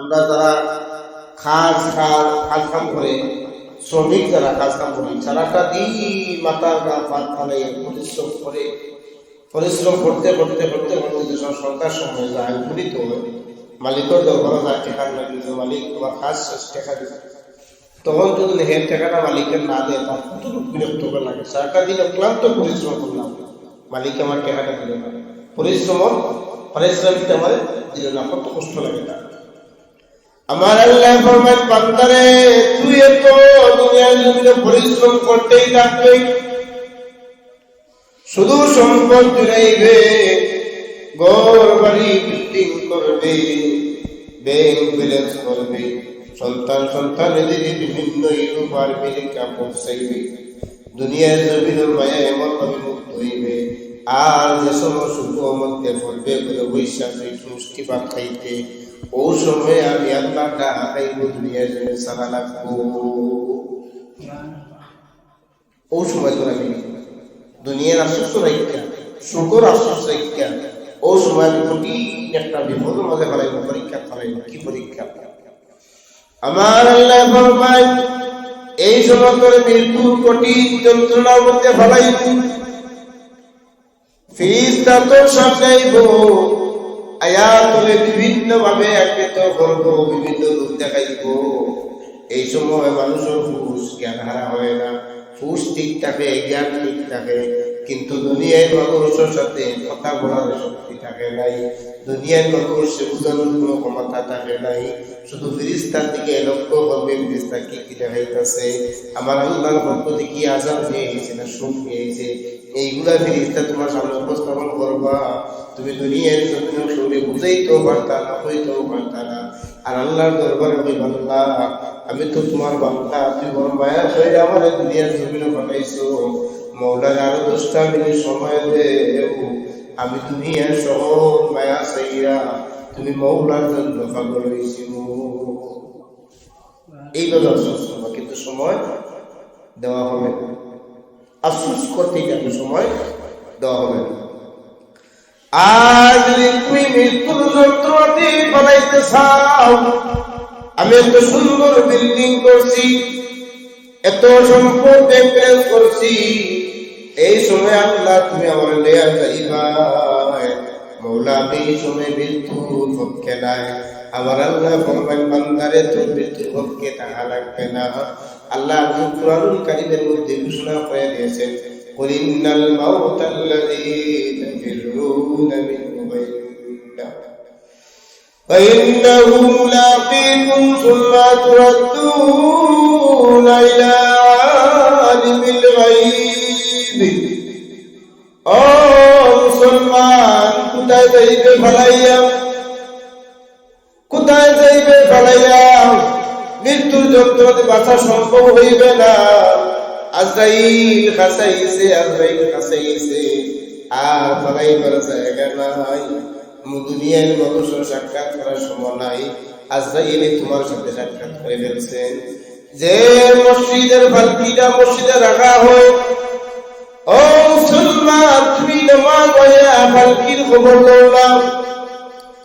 আমরা যারা খাস খাস কাজ কাম করে, শ্রমিক যারা কাজ কাম করে, সারাটা দিন মাথার পাত পরিশ্রম করে, পরিশ্রম করতে করতে করতে করতে যখন সন্ধ্যার সময় যায় ঘুরিত মালিকের দরকার যায় টেকা লাগিয়ে মালিক তোমার কাজ শেষ, টেকা দিবে। তখন যদি হের টাকাটা মালিকের না দেয়, তার কতটুকু বিরক্ত করে লাগে? সারাটা দিন ক্লান্ত পরিশ্রম করলাম মালিক আমার টাকাটা দিল না। পরিশ্রম পারিশ্রমিকটা আমার দিল না, কত কষ্ট লাগে তার। আমার আল্লাহ ফরমান, বান্দারে, তুই এত দুনিয়ার জমিনে পরিশ্রম করতেই থাকবে। শুধু সম্পদ জুড়াইবে, ঘর বাড়ি বিল্ডিং করবে ব্যাংক ব্যালেন্স করবে, সন্তান সন্তান এদের বিভিন্ন ইউরোপার আমেরিকা পৌঁছাইবে দুনিয়ার জমিনের মায়া এমন ভাবে মুক্ত হইবে, আর যে সময় পড়বে করে বৈশাখ খাইতে ও সময় আমি আল্লাহ ডাকাইব দুনিয়ার জন্য সারা লাগবো। ও সময় তোরা আমি দুনিয়ার আশ্বস্ত রাখা শুকর আশ্বস্ত রাখা ও সময় আমি একটা বিপদের মাঝে ফেলাইব, পরীক্ষা ফেলাইব, কি পরীক্ষা? আমার আল্লাহ ফরমায়, এই সময় করে মৃত্যুর কঠিন যন্ত্রণার মধ্যে ফেলাইব। ফিরিস্তা তো সামলাইব। আয়াতলে বিভিন্ন ভাবে একৃত করব, বিভিন্ন রূপ দেখাইব। এই সময় মানুষের ফুস জ্ঞান হারা হয় না। ফুস ঠিক থাকে, জ্ঞান ঠিক থাকে। কিন্তু দুনিয়ায় মানুষের সাথে কথা বলার শক্তি থাকে নাই। দুনিয়ার মানুষ বোঝানোর কোনো ক্ষমতা থাকে নাই। শুধু ফিরিস্তার দিকে লক্ষ্য করবে ফিরিস্তা কি কি দেখাইতেছে? আমার আল্লাহর পক্ষ থেকে কি আজাব পেয়েছে না সুখ পেয়েছে এইগুলা ফিরিস্তা তোমার সামনে উপস্থাপন করবা। তুমি দুনিয়ার জন্য শুনে বুঝাইতেও পারতা না হইতেও পারতা না। আর আল্লাহর দরবারে আমি বাংলা আমি তো তোমার বাংলা তুই বড় মায়া হয়ে আমার দুনিয়ার জমিনে পাঠাইছো। মৌলার আরও দশটা মিনিট সময় দে। আমি দুনিয়ার শহর মায়া সাইরা তুমি মৌলার জন্য পাগল এইভাবে আফসোস করবা কিন্তু সময় দেওয়া হবে না। আফসোস করতেই যাবে সময় দেওয়া হবে। আর যদি তুমি মৃত্যুর যন্ত্রপাতি বানাইতে চাও। আমি এত সুন্দর বিল্ডিং করছি, এত সম্পদ ব্যাংক করছি। এই সময় আল্লাহ তুমি আমার লেয়া যাইবা মৌলা এই সময় মৃত্যুর পক্ষে নাই। আমার আল্লাহ ফরমান বান্দারে তোর মৃত্যুর পক্ষে টাকা লাগবে না আল্লাহ আপনি কোরআনুল কারিমের মধ্যে ঘোষণা করে দিয়েছেন قل إن الموت الذي تفرون منه فإنه فإنه ملاقيكم ثم تردون إلى عالم الغيب ও মুসলমান কোথায় যাইবে ফালাইয়া কোথায় যাইবে ফালাইয়া মৃত্যুর যন্ত্রতে বাঁচা সম্ভব হইবে না। আজরাইল খাসাইছে আজরাইল খাসাইছে আর ফালাইবার জায়গা নাই। দুনিয়ার মানুষের সাক্ষাৎ করার সময় নাই। আজরাইলে তোমার সাথে সাক্ষাৎ করে ফেলছেন যে মসজিদের ফালকিটা মসজিদে রাখা হয়, ও মুসলমান, তুমি নামাজ পড়িয়া ফালকির খবর লও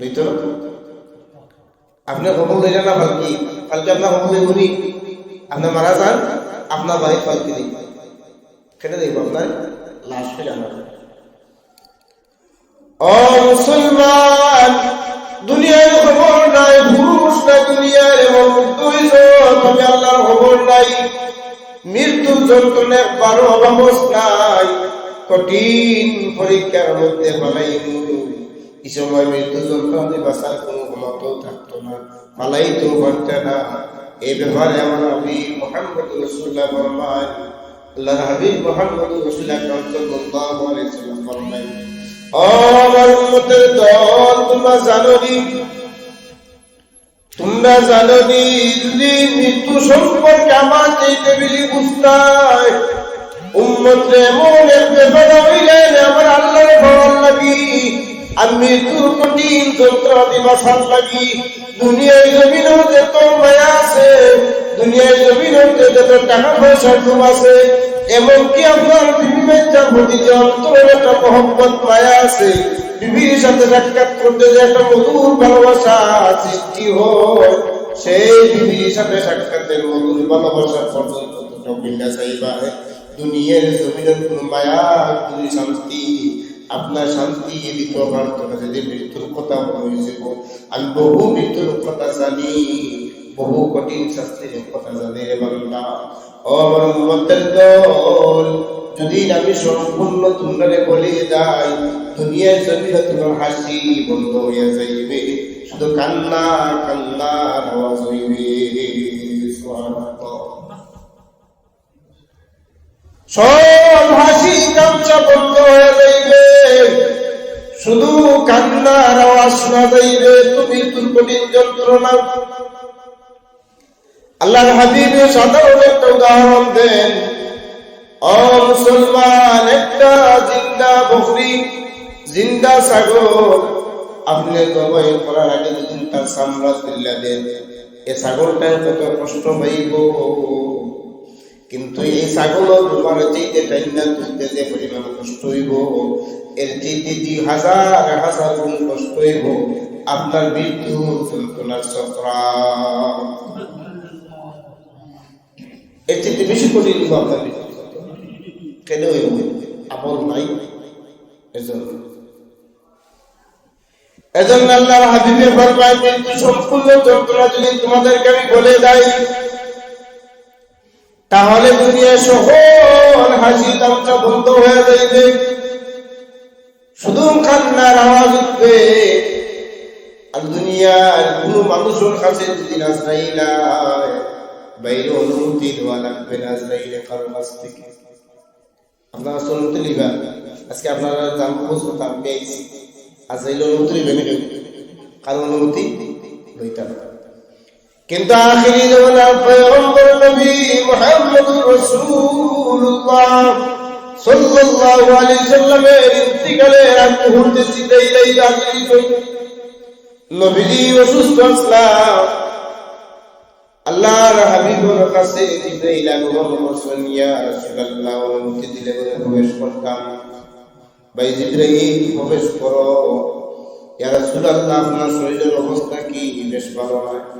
লইত আপনার খবর লইলে না পালকি পালকি আপনার নি আপনার মারা যান, আপনার পালকি দিই দেখব আপনার লাশ খবর নাই নাই নাই। পরীক্ষার মধ্যে পালাই এই সময় মৃত্যু যন্ত্রণা বাঁচার কোনো ক্ষমতাও থাকতো না। পালাই তো পারতে না। এই ব্যাপারে আমার নবী মোহাম্মদ রসুল্লাহ ফরমান আল্লাহর হাবিব মোহাম্মদ রসুল্লাহ সাল্লাল্লাহু আলাইহি ওয়াসাল্লাম ফরমান ও আমার উম্মতের দল, তোমরা জানো নি তোমরা জানো নি মৃত্যু সম্পর্কে আমার এই টেবিলি বুঝতায় উম্মত এমন এক ব্যাপার হইলেন, আমার আল্লাহরে ভাবার লাগি। আর মৃত্যুর কঠিন যন্ত্রপাতি বাসার লাগি। দুনিয়ায় জমিন হতে তো মায়া আছে, দুনিয়ায় জমিন হতে যত টাকা পয়সা ডুব আছে, এমনকি আপনার বিবির প্রতি যে অন্তরের একটা মহব্বত মায়া আছে বিবির সাথে সাক্ষাৎ করতে যে একটা মধুর ভালোবাসা সৃষ্টি হয়, সেই বিবির সাথে দুনিয়ার আপনার শান্তি দিত আমার কাছে যে মৃত্যুর কথা হয়েছে আমি বহু মৃত্যুর কথা জানি, বহু কঠিন শাস্তির কথা জানি রে বাংলা আমার দল যদি আমি সম্পূর্ণ তোমরা বলে যাই, দুনিয়ার জমিনে তোমার হাসি বন্ধ হয়ে যাইবে, শুধু কান্না কান্না আওয়াজ হইবে। সব হাসি কামচা বন্ধ হয়ে যাইবে। শুধু কান্নার আওয়াজ শোনা যাইবে, তুমি তোর কঠিন যন্ত্রণা। আল্লাহর হাবিব সাধারণ উদাহরণ দেন। ও মুসলমান, একটা জিন্দা বকরি, জিন্দা ছাগল আপনি জবাই করার আগে যদি তার সামলা তুল্লা দেন, এ ছাগলটার কত কষ্ট পাইব? কিন্তু এই ছাগল তোমার চাইতে টাইনা তুলতে যে পরিমাণ কষ্ট হইব, এর চাইতে দুই হাজার হাজার গুণ কষ্ট হইব, আপনার মৃত্যু যন্ত্রণার এর বেশি হইব আপনার মৃত্যু কেন হইব? আমল নাই এজন্য। এজন্য মৃত্যু সম্পূর্ণ যন্ত্রণা যদি তোমাদেরকে আমি বলে যাই তাহলে দুনিয়া সকল হাসি তামচা বন্ধ হয়ে যাইবে। শুধু কান্নার আওয়াজ উঠবে। আর দুনিয়ার কোন মানুষের কাছে যদি নাজরাইলা বাইরে অনুমতি দেওয়া লাগবে কারও কাছ থেকে আপনারা লিবা আজকে আপনারা বুঝব তার পেয়েছি অনুমতি কারও অনুমতি কিন্তু আখিরি জমানার পয়গম্বর নবী মুহাম্মদুর রাসূলুল্লাহ সাল্লাল্লাহু আলাইহি সাল্লামের ইন্তিকালের আগ মুহূর্তে সিধাই লাই আখিরি নবীজি অসুস্থ আসলাম আল্লাহর হাবিবের কাছে জিব্রাইল আগমন করছেন ইয়া রাসূলুল্লাহ অনুমতি দিলে প্রবেশ করতাম। ভাই জিব্রাইল, প্রবেশ করো। ইয়া রাসূলুল্লাহ, আপনার শরীরের অবস্থা কি? বেশ ভালো নয়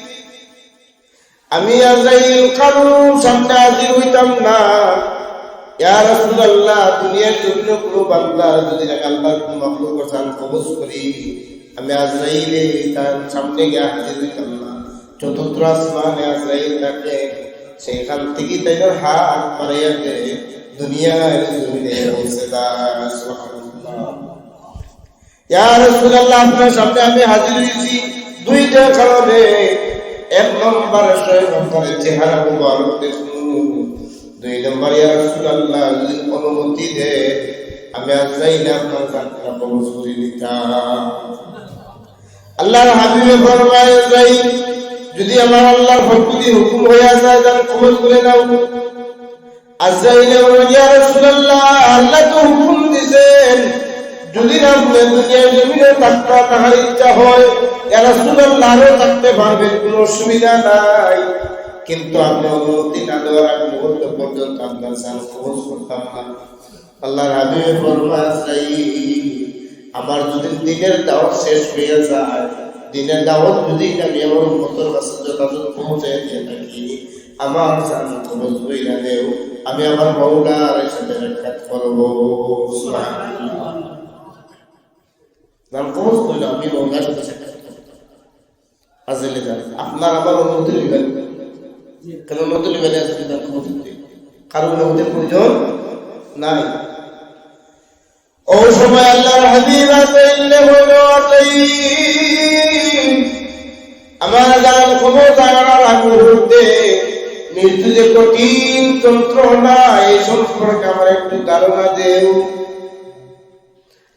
আমি আজরাইল কারুর সামনে হাজির হইতাম না। ইয়া রাসূলুল্লাহ, দুনিয়ার জন্য কোনো বান্দা যদি আল্লাহর কোনো মাখলুক চান কবজ করি, আমি আজরাইলে তার সামনে গিয়ে হাজির হইতাম না। চতুর্থ আসমানে আজরাইল থাকে সেখান থেকে তাই হাত মারাইয়া দেয় দুনিয়ার জমিনে পৌঁছে ইয়া রাসূলুল্লাহ, আপনার সামনে আমি হাজির হয়েছি দুইটা কারণে। এক নম্বর নম্বরের চেহারা মুবারক দেখুন দুই নম্বর, ইয়া রাসূলুল্লাহ যদি অনুমতি দে, আমি আজ চাইলে আপনার যাত্রা কবজ করে নিতাম। আল্লাহর হাবিবে ফরমায়, যাই, যদি আমার আল্লাহর ফরকুদি হুকুম হয়ে যায় তাহলে কবজ করে দাও আজরাইলে বলল ইয়া রাসূলুল্লাহ, আল্লাহ তো হুকুম দিবেন যদি আপনি দুনিয়ার জমিনে থাকতে তাহার ইচ্ছা হয়, এরা রাসূলুল্লাহ আরও থাকতে পারবেন কোনো অসুবিধা নাই। কিন্তু আপনি অনুমতি না দেওয়ার মুহূর্ত পর্যন্ত আপনার সান খোঁজ করতাম না। আল্লাহর হাবিবে আমার যদি দিনের দাওয়াত শেষ হয়ে যায়, দিনের দাওয়াত যদি আমি আমার উন্মতর কাছে যথাযথ পৌঁছে দিয়ে থাকি, আমার কবজ হইয়া দেও, আমি আমার মৌলার সাথে সাক্ষাৎ করব। যান আপনার আমার অনুমতি নেবেন কেন অনুমতি তার কবজ কারও অনুমতির প্রয়োজন নাই। ও সময় আল্লাহর হলো আমার আগ মুহূর্তে মৃত্যু যে কঠিন যন্ত্রণা এই সম্পর্কে আমার একটু ধারণা দেও।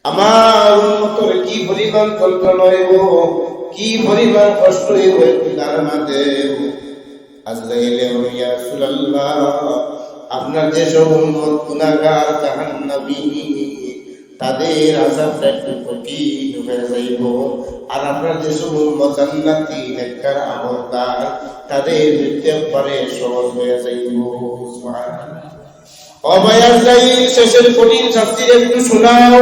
আমার উন্মতর কি পরিমাণ যন্ত্রণা হইব কি পরিমাণ কষ্ট হইব ধারণা দেও আজরাইলে ইয়া রাসূলুল্লাহ, আপনার যে সব উন্মত গুনাহগার জাহান্নামী। তাদের আজাবটা একটু কঠিন হয়ে যাইব। আর আপনার যে সব উন্মত জান্নাতি নেককার তাদের পরে সহজ হয়ে যাইব। শেষের কঠিন শাস্তির একটু শোনাও।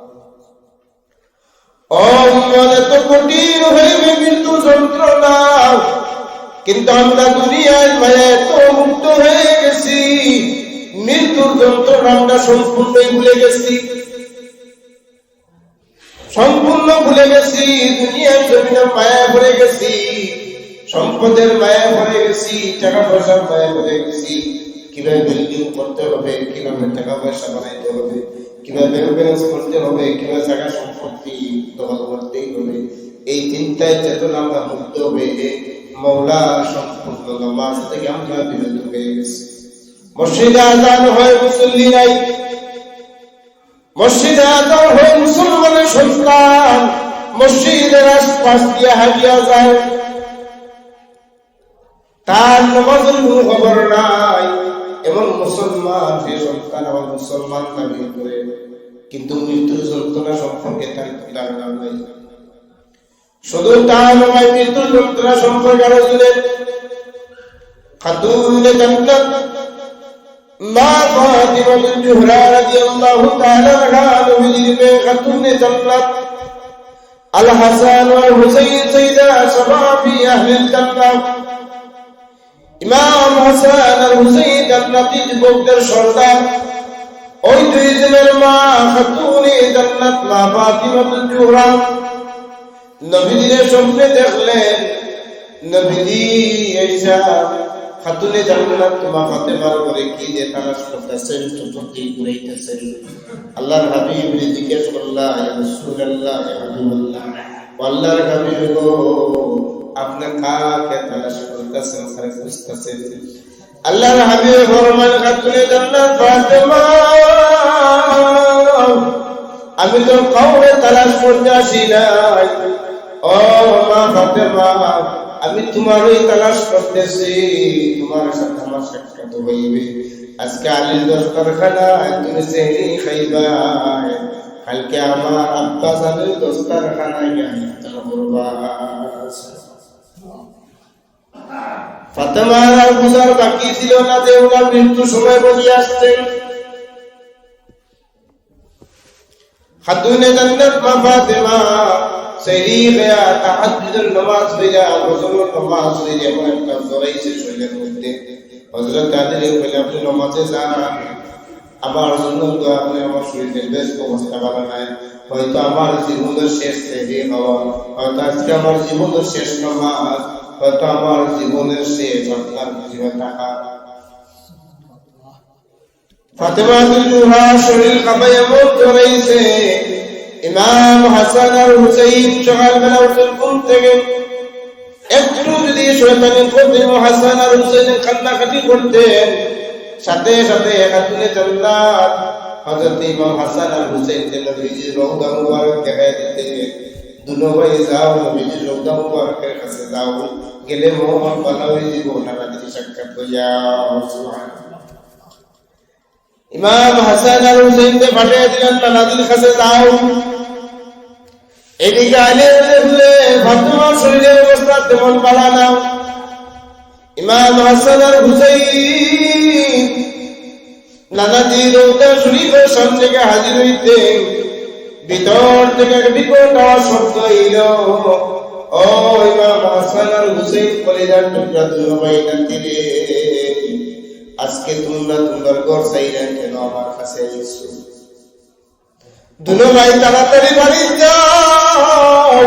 কিন্তু আমরা দুনিয়ায় মায়া এত মুক্ত হয়ে গেছি, মৃত্যুর যন্ত্রণা আমরা ভুলে গেছি। সম্পূর্ণ ভুলে গেছি, দুনিয়ার জমিনে মায়া ভরে গেছি, সম্পদের মায়া ভরে গেছি টাকা পয়সার মায়া ভরে গেছি। কীভাবে বিল্ডিং করতে হবে, কীভাবে টাকা পয়সা বানাইতে হবে কীভাবে ব্যালেন্স করতে হবে কীভাবে জায়গা সম্পত্তি দখল করতেই হবে। এই চিন্তায় চেতনা আমরা মুক্ত হয়ে মৌলা সম্পূর্ণ নামাজ থেকে আমরা বিরত হয়ে গেছি। মসজিদে আজান হয় মুসল্লি নাই। মসজিদে আজান হয় মুসলমানের সন্তান। মসজিদের আশপাশ দিয়ে হারিয়া যায়। তার নামাজের কোনো খবর নাই। এমন মুসলমান, যে সন্তান আমার মুসলমান দাবি করে, কিন্তু মৃত্যুর যন্ত্রণা সম্পর্কে তার ধারণা নাই। শুধু তার নয়, মৃত্যুর যন্ত্রণা সম্পর্কে আরও জান্নাত আল হাসান ইমাম হাসান আর হুসাইন জান্নাতি যুবকদের সর্দার। ওই দুই জনের মা খাতুনে জান্নাত, মা ফাতিমাতুল জুহরা। নবীজির স্বপ্নে দেখলেন, নবীজি ঈসা খাতুনে জান্নাত মা ফাতেমার ঘরে কি যে তালাশ করতেছেন চতুর্দিক ঘুরাইতেছেন আল্লাহর হাবিব জিজ্ঞেস ইয়া রাসূলুল্লাহ আল্লাহর হাবিব গো আপনি কাকে তালাশ করতেছেন কারে খুঁজতেছেন আল্লাহর হাবিব ফরমান খাতুনে জান্নাত ফাতেমা আমি তো কাউরে তালাশ করতে আসি নাই। ও মা ফাতেমা, আমি তোমারই তালাশ করতেছি। তোমার সাথে আমার সাক্ষাৎ হইবে। আজকে আলীর দস্তরখানায় তুমি সেহরি খাইবা। কালকে আমার আব্বা জানের দস্তরখানায় ইফতার করবা ফাতেমার আর বুঝার বাকি ছিল না যে ওনার মৃত্যু সময় বলিয়ে খাতুনে জান্নাত মা ফাতেমা তাহাজ্জুদের নামাজ ফজরের নামাজ এমন একটা শরীরের মধ্যে হযরত আপনি নামাজে যান জন্য আমার শরীরের বেশ অবস্থা ভালো নাই। হয়তো আমার জীবনের শেষ সেরি হওয়া, হয়তো আজকে আমার জীবনের শেষ নামাজ হয়তো আমার জীবনের শেষ আপনার জীবন থাকা। শরীর জড়াইছে ইমাম হাসান আর হুসাইন সকালবেলা থেকে। একটু যদি হাসান আর হুসাইন কান্নাকাটি করতেন সাথে সাথে ইমাম হাসান আর হুসাইন কে নবীজি রওজা মুবারক দেখায় দুনো ভাই যাও নবীজি রওজা কাছে যাও। গেলে মোহাম্মদ বানাওই জীবন নারাজি সাক্ষাৎ হইয়া ইমাম হাসান আর হুসেনকে পাঠিয়ে দিলেন নানাদির কাছে যাও। এদিকে আলে দেখলে ফাতেমার শরীরের অবস্থা তেমন ভালো না। ইমাম হাসান আর হুসাইন নানাজি শরীফের সামনে গিয়ে হাজির হইতে। ভিতর থেকে বিকট শব্দ এল। ও ইমাম হাসান আর হুসেন কলেজার টুকরা দুনো ভাই রে আজকে তোমরা তোমার ঘর চাইলেন কেন আমার কাছে এসো দুনো ভাই তাড়াতাড়ি বাড়ি যাও।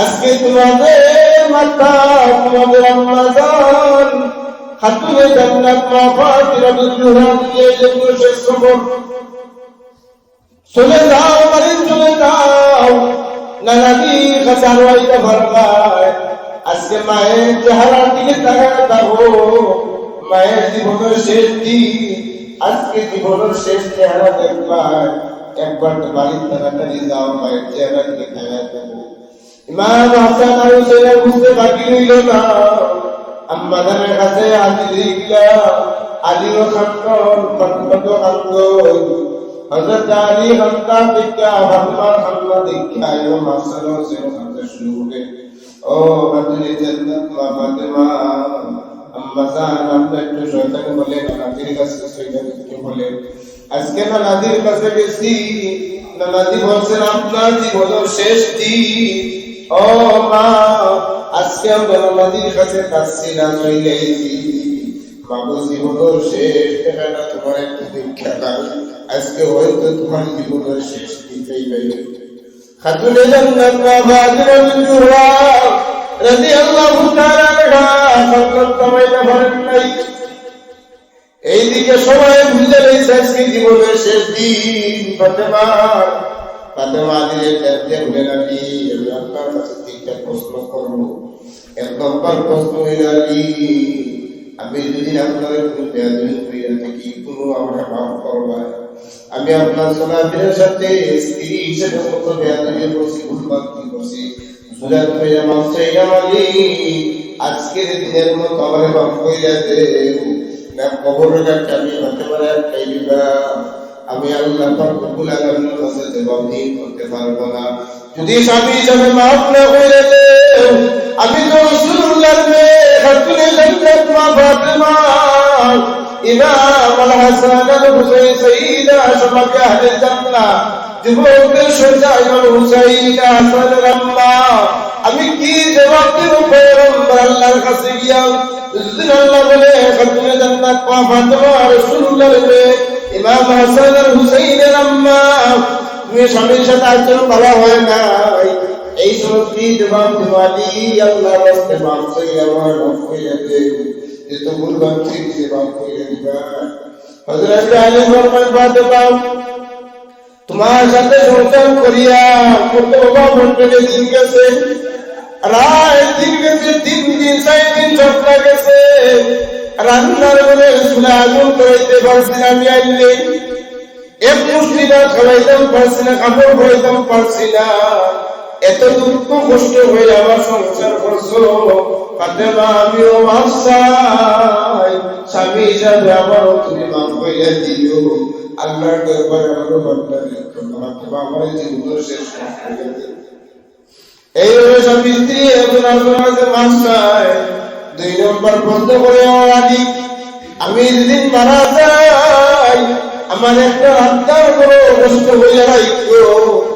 আজকে তোমাদের মাতা তোমাদের আম্মা যান খাতুনে জান্নাত মা ফাতিমা বিনতুহা দিয়ে চলে যাও বাড়ি চলে যাও। নানাদি কাছে আইটা ভরবায় আজকে মায়ের চেহারার দিকে তাকায় থাকো মায়ের জীবনের শেষ দিন, আজকে জীবনের শেষ চেহারা দেখবার একবার তো বাড়ির তাড়াতাড়ি যাও, মায়ের চেহারা দিকে তাকায় থাকো ইমাম হাসান আর হুসেন বুঝতে বাকি রইল না। আম্মাদানের কাছে আজি দিলা আলিও খান্তন ফটফট খান্ত হযরত আলী খান্তা দিকা ফাতেমা খান্তা দিকা হাসান আর হুসেন খান্তা শুরু ও বাদুরি জান্নাত মা ফাতেমা, আম্মা আপনি একটু শয়তান বলে নাদির কাছে, শয়তান একটু বলে। আজকে না কাছে গেছি। নানাদি বলছেন আপনার জীবনের শেষ দিন ও মা, আজকে আমরা নদীর কাছে কাছে না চলেছি বাবু জীবনের শেষ দেখাটা তোমার একটু দীক্ষা দাও আজকে হয়তো তোমার জীবনের শেষ দিতেই পাইবে খাতুনে জান্নাত মা ফাতিমা বিনতু হুয়া রাদিয়াল্লাহু তাআলা এইদিকে সবাই বুঝে আজকে জীবনের শেষ দিন, ফাতেমা। ফাতেমা বলে নাকি আমি কাছে তিনটা প্রশ্ন করব। এক নম্বর প্রশ্ন হইল আমি যদি করিয়া থাকি, কোনো আমাকে মাফ করবা আমি আপনার সোনাদের সাথে স্ত্রী হিসেবে মাফ চাইলাম আজকের দিনের মতো আমার না আমি হতে পারে আমি আল্লাহ কাছে করতে পারব না। যদি স্বামী হিসাবে মাফ না করে দেন আমি তো রাসূলুল্লাহর মা। ফাতেমা ইমাম আল হাসান আল হুসাইন সাইয়্যিদা আহলে জান্নাহ যুবকদের সজ্জা ইমাম হুসাইন হাসান আমি কি জবাব দেব পয়গম্বর আল্লাহর কাছে গিয়া? যদি আল্লাহ বলে খাতুনে জান্নাত ফাতেমা রাসূলুল্লাহর মেয়ে ইমাম হাসান আর হুসাইনের আম্মা। তুমি স্বামীর সাথে আচরণ ভালো হয় নাই এই সময় কি জবাব দেওয়ালি আল্লাহ রাস্তে মাফ আমার মাফ হযরত আলী ফরমান ফাতেমা তোমার সাথে সংসার করিয়া দিন গেছে। রায় দিন গেছে গেছে। রান্নার বলে চুলা আগুন করাইতে পারছি না, আমি আইলে এক মুষ্টি ভাত খাওয়াইতাম পারছি না, কাপড় পরাইতাম পারছি না। এত দুঃখ কষ্ট হয়ে আমার সংসার করছ। আমিও স্বামী আমারও তুমি মাফ হইয়া দিও। আল্লাহর দরবারে আমারও আমার জীবন শেষ এইভাবে স্বামী স্ত্রী কাছে দুই নম্বর বন্ধ করে আমি যেদিন মারা যাই, আমার একটা আত্মার বড় কষ্ট হইয়া রাখো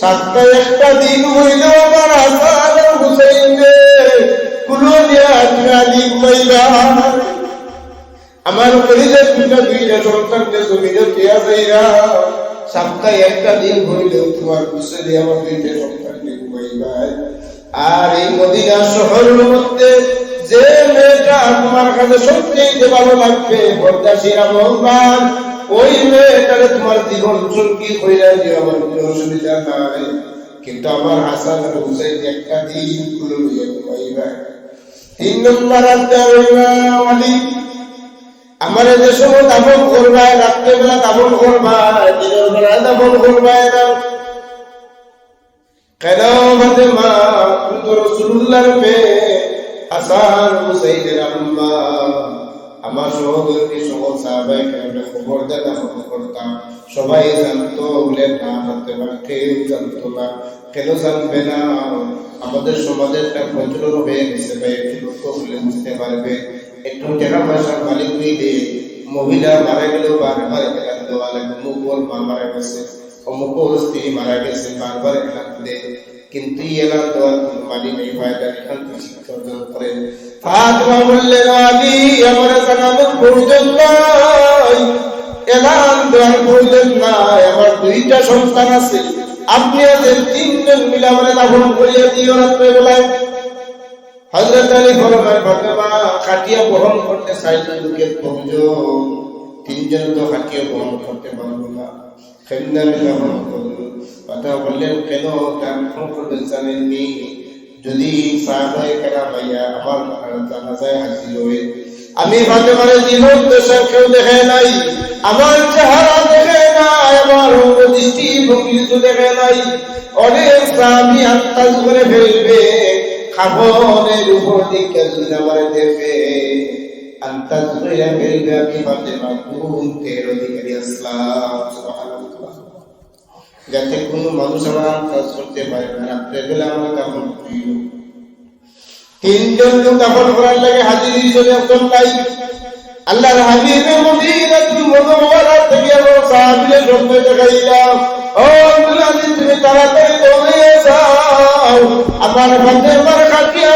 সাতটা একটা দিন হইল আমার আসার হুসাইন রে কুলো দিয়া তুমি আমার। কলিজার দুইটা দুইটা সন্তানকে জমিনে দিয়া যাইরা সপ্তাহে একটা দিন হইলেও তোমার পিছনে আমার দুইটা সন্তানকে ঘুমাইবা আর এই মদিনা শহরের মধ্যে যে মেয়েটা তোমার কাছে সত্যি ভালো লাগবে পর্দাশীল আমলবান ওই মেয়েটাকে তোমার চুলকি হইয়া আমার অসুবিধা নাই। কিন্তু আমার হাসান একটা দিন লইয়া তিন নম্বর আমার যে সময় দাবন করবা, রাত্রেবেলা দাবন করবা, দিনের বেলায় দাবন করবা না কেন আমাদের মা হুসাইনের আম্মা। আমার সহযোগী সহ সাহাবাই খবর দেন করতাম সবাই জানতো বলে না হতে পারে, কেউ জানতো না। কেন জানবে না? আমাদের সমাজের একটা প্রচলন হয়ে গেছে ভাই একটু লক্ষ্য বুঝতে পারবে। একটু টাকা পয়সার মালিক হইলে মহিলা মারা গেলেও বারবার এলান দেওয়া লাগে মুখর মা মারা গেছে, অমুক স্ত্রী মারা গেছে, বারবার এলান দেয় কিন্তু এই এলান দেওয়ার মানি নেই ফায়দা এখান থেকে শিক্ষা অর্জন করে ফাতেমা বললেন আলী আমার জানানোর প্রয়োজন নাই। এলান দেওয়ার প্রয়োজন নাই। আমার দুইটা সন্তান আছে। আপনি আছেন তিনজন মিলে আমার দাফন করিয়া দিও রাত্রে বেলায় হজরত আলী ফরমায় ফাতেমা, খাটিয়া বহন করতে চাইলে লোকের প্রয়োজন তিনজন তো খাটিয়া বহন করতে পারব না। খেমদান দাফন করল কথা বললেন, কেন? দাফন করতে জানেননি? যদি সাহাবায়ে কেরাম ভাইয়া আমার হয়ে আমি ফাতেমার জীবন দশা কেউ দেখে নাই, আমার চেহারা দেখে নাই, আমার দৃষ্টি ভঙ্গি দেখে নাই। অনেক সাহাবি আত্মাজ করে ফেলবে, খাবনের উপর দিকে আমার দেখবে আন্তাজ করে ফেলবে আমি ফাতেমা গুণ আসলাম যাতে কোনো মানুষ আমার কাজ করতে পারে না। রাত্রে বেলা আমার কাপড় তিনজন লোক কাপড় করার লাগে হাজির হিসেবে একজন নাই। আল্লাহর হাবিবের মদিনাতুল মুনাওয়ারা থেকে দেখাইলাম। ও তুমি তাড়াতাড়ি দৌড়ে যাও।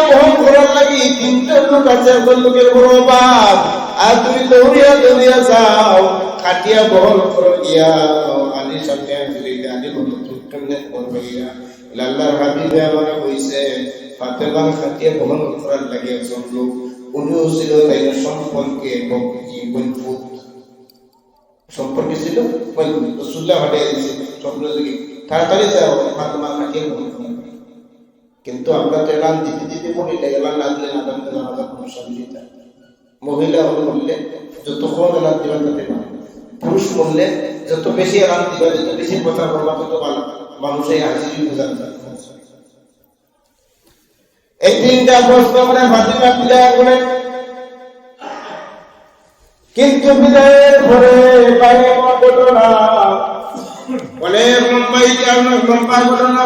বহন করার লাগি তিনজন লোক আছে, একজন লোকের বড় বাপ। আর তুমি দৌড়িয়া দৌড়িয়া যাও কাটিয়া বহন করো গিয়া। আলী বন্ধু কিন্তু আমরা তো এলান দিতে দিতে মহিলা এলান না দিলে না জানতে কোনো সাবিতা মহিলা হলে বললে যতক্ষণ এলান দিবা তাতে পুরুষ বললে যত বেশি এলান দিবা, যত বেশি কথা বলবা, তত ভালো। হাজিরি বোঝান যায়। এই তিনটা প্রশ্ন করে ফাতিমা বিদায় কিন্তু বিদায়ের পরে ঘটনা অনেক লম্বাই লম্বা ঘটনা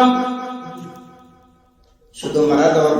শুধু মারা দেওয়ার